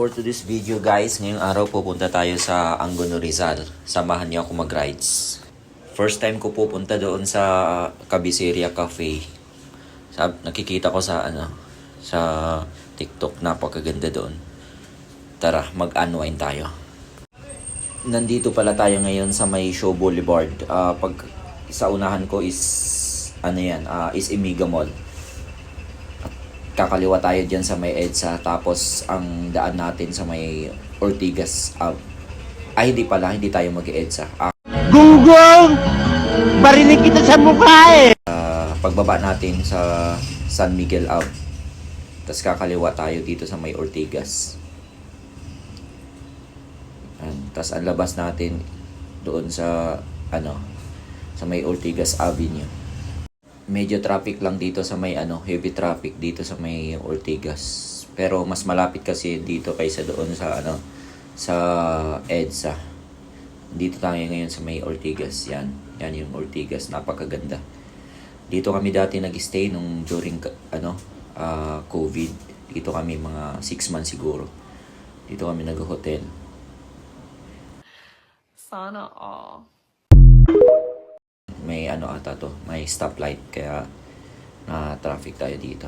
For today's video guys, ngayong araw pupunta tayo sa Angono Rizal. Samahan niyo ako mag-rides. First time ko pupunta doon sa Cabiseria Cafe. Sa, nakikita ko sa ano sa TikTok napakaganda doon. Tara, mag-unwind tayo. Nandito pala tayo ngayon sa may Show Boulevard. Ah, pag sa unahan ko is ano yan, ah, is Imiga Mall kakaliwa tayo dyan sa may EDSA tapos ang daan natin sa may Ortigas Ave. Ay, hindi pala, hindi tayo mag-EDSA. Ah, Gunggong! Barinig kita sa mukha eh! pagbaba natin sa San Miguel Ave. Tapos kakaliwa tayo dito sa may Ortigas. Tapos ang labas natin doon sa ano sa may Ortigas Avenue. Medyo traffic lang dito sa may ano, heavy traffic dito sa may Ortigas. Pero mas malapit kasi dito kaysa doon sa ano sa EDSA. Dito tayo ngayon sa may Ortigas. Yan. Yan yung Ortigas. Napakaganda. Dito kami dati nag-stay nung during ano ah, COVID. Dito kami mga 6 months siguro. Dito kami nag-hotel. Sana all. Ano ata to, may stoplight kaya na traffic tayo dito.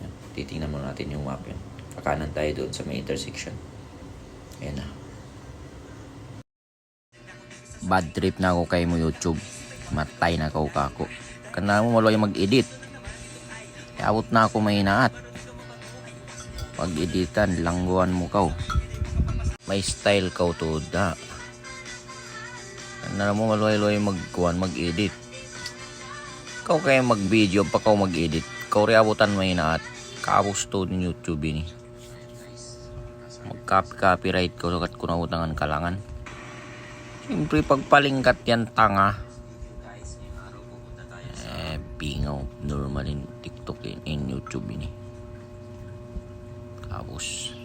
Yan. Titingnan muna natin yung map yun. Pakanan tayo doon sa may intersection. Ayan na. Bad trip na ako kay mo YouTube. Matay na ako kako. Kana mo maloy mag-edit. Abot na ako may naat. Pag editan, langguan mo kaw. May style kaw to da. Ano mo maluhay-luhay magkuhan, mag-edit. Ikaw kaya mag-video pa kau mag-edit. Ikaw rin abutan mo na at kabusto ni YouTube ini. Mag-copy-copyright ko sakat ko na utangan kalangan. Siyempre pagpalingkat yan tanga. Eh, bingaw. Normal in TikTok in, in YouTube ini. Tapos. Ah.